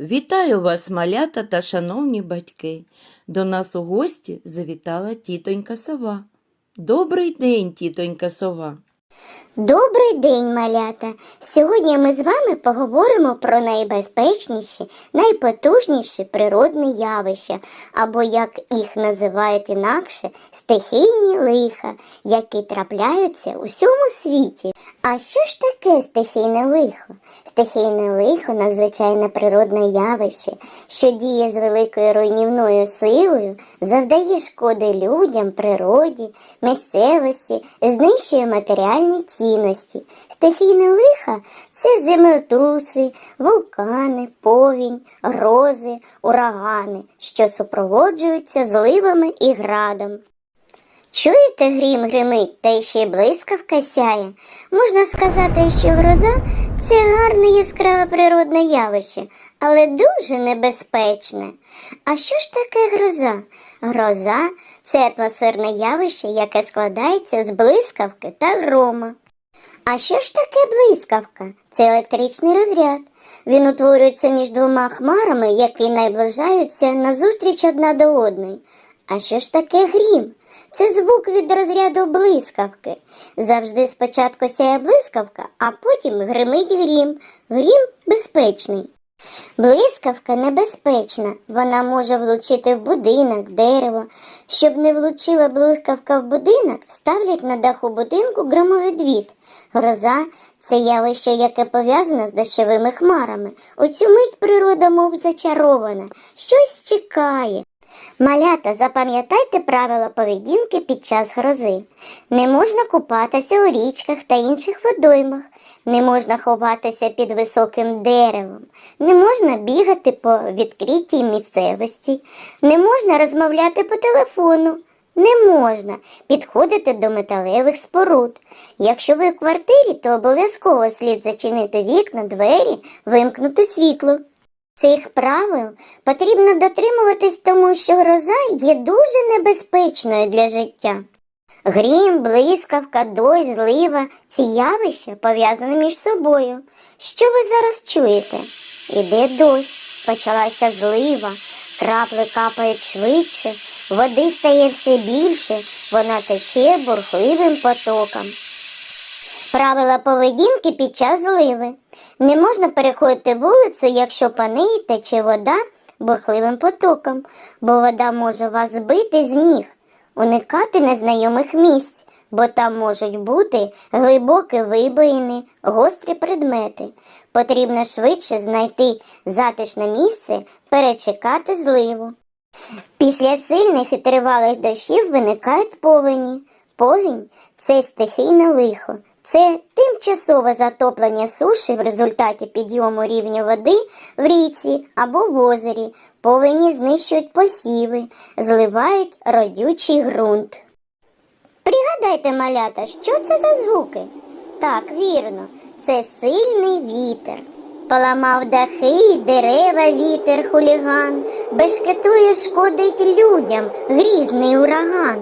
Вітаю вас, малята та шановні батьки. До нас у гості завітала тітонька сова. Добрий день, тітонька сова. Добрий день, малята! Сьогодні ми з вами поговоримо про найбезпечніші, найпотужніші природні явища, або як їх називають інакше, стихійні лиха, які трапляються у всьому світі. А що ж таке стихійне лихо? Стихійне лихо надзвичайне природне явище, що діє з великою руйнівною силою, завдає шкоди людям, природі, місцевості, знищує матеріальні цінності. Стихійне лиха це землетруси, вулкани, повінь, грози, урагани, що супроводжуються зливами і градом. Чуєте, грім гримить, та ще й блискавка сяє. Можна сказати, що гроза це гарне яскраве природне явище, але дуже небезпечне. А що ж таке гроза? Гроза це атмосферне явище, яке складається з блискавки та грома. А що ж таке блискавка? Це електричний розряд. Він утворюється між двома хмарами, які найближаються назустріч одна до одної. А що ж таке грім? Це звук від розряду блискавки. Завжди спочатку сяє блискавка, а потім гримить грім. Грім безпечний. Блискавка небезпечна, вона може влучити в будинок, дерево. Щоб не влучила блискавка в будинок, ставлять на даху будинку громовідвід. Гроза це явище, яке пов'язане з дощовими хмарами. У цю мить природа мов зачарована, щось чекає. Малята, запам'ятайте правила поведінки під час грози. Не можна купатися у річках та інших водоймах, не можна ховатися під високим деревом, не можна бігати по відкритій місцевості, не можна розмовляти по телефону. Не можна підходити до металевих споруд. Якщо ви в квартирі, то обов'язково слід зачинити вікна, двері, вимкнути світло. Цих правил потрібно дотримуватись, тому що гроза є дуже небезпечною для життя. Грім, блискавка, дощ, злива ці явища пов'язані між собою. Що ви зараз чуєте? Іде дощ, почалася злива, крапли капають швидше, води стає все більше, вона тече бурхливим потоком. Правила поведінки під час зливи. Не можна переходити вулицю, якщо по неї тече вода бурхливим потоком, бо вода може вас збити з ніг, уникати незнайомих місць, бо там можуть бути глибокі вибоїни, гострі предмети. Потрібно швидше знайти затишне місце, перечекати зливу. Після сильних і тривалих дощів виникають повені. Повінь це стихійне лихо. Це тимчасове затоплення суші в результаті підйому рівня води в річці або в озері. Повені знищують посіви, зливають родючий ґрунт. Пригадайте, малята, що це за звуки? Так, вірно, це сильний вітер. Поламав дахи, дерева, вітер, хуліган, бешкетує, шкодить людям, грізний ураган.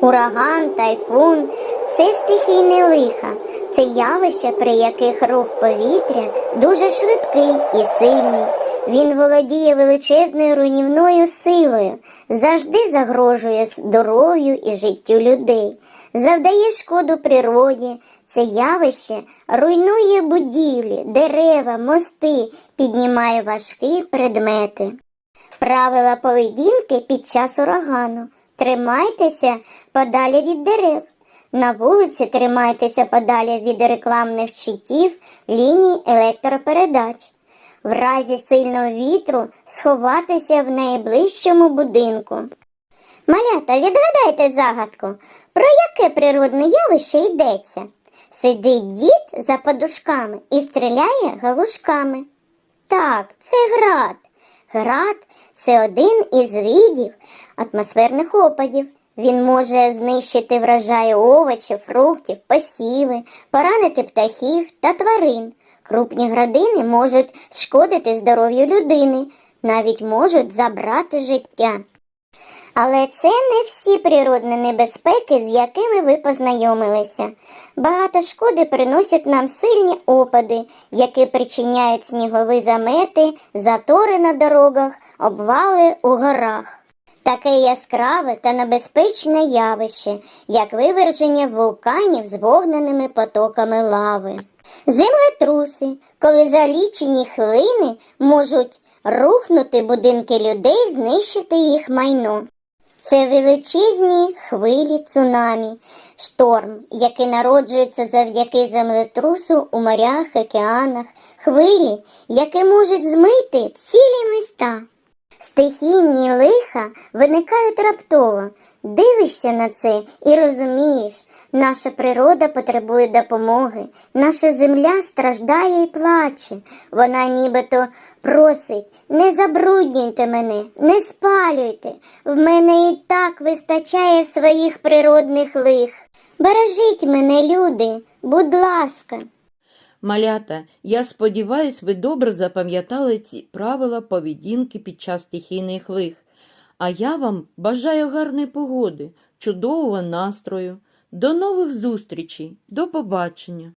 Ураган, тайфун це стихійне лиха, це явище, при яких рух повітря дуже швидкий і сильний. Він володіє величезною руйнівною силою, завжди загрожує здоров'ю і життю людей, завдає шкоду природі. Це явище руйнує будівлі, дерева, мости, піднімає важкі предмети. Правила поведінки під час урагану. Тримайтеся подалі від дерев. На вулиці тримайтеся подалі від рекламних щитів, ліній електропередач. В разі сильного вітру сховатися в найближчому будинку. Малята, відгадайте загадку, про яке природне явище йдеться? Сидить дід за подушками і стріляє галушками. Так, це град. Град це один із видів атмосферних опадів. Він може знищити врожаї овочів, фруктів, посіви, поранити птахів та тварин. Крупні градини можуть шкодити здоров'ю людини, навіть можуть забрати життя. Але це не всі природні небезпеки, з якими ви познайомилися. Багато шкоди приносять нам сильні опади, які причиняють снігові замети, затори на дорогах, обвали у горах. Таке яскраве та небезпечне явище, як виверження вулканів з вогненими потоками лави. Землетруси, коли за лічені хвилини можуть рухнути будинки людей, знищити їх майно. Це величезні хвилі цунамі, шторм, який народжується завдяки землетрусу у морях, океанах, хвилі, які можуть змити цілі міста. Стихійні лиха виникають раптово. Дивишся на це і розумієш, наша природа потребує допомоги, наша земля страждає і плаче. Вона нібито просить, не забруднюйте мене, не спалюйте. В мене і так вистачає своїх природних лих. Бережіть мене, люди, будь ласка. Малята, я сподіваюсь, ви добре запам'ятали ці правила поведінки під час стихійних лих. А я вам бажаю гарної погоди, чудового настрою. До нових зустрічей, до побачення!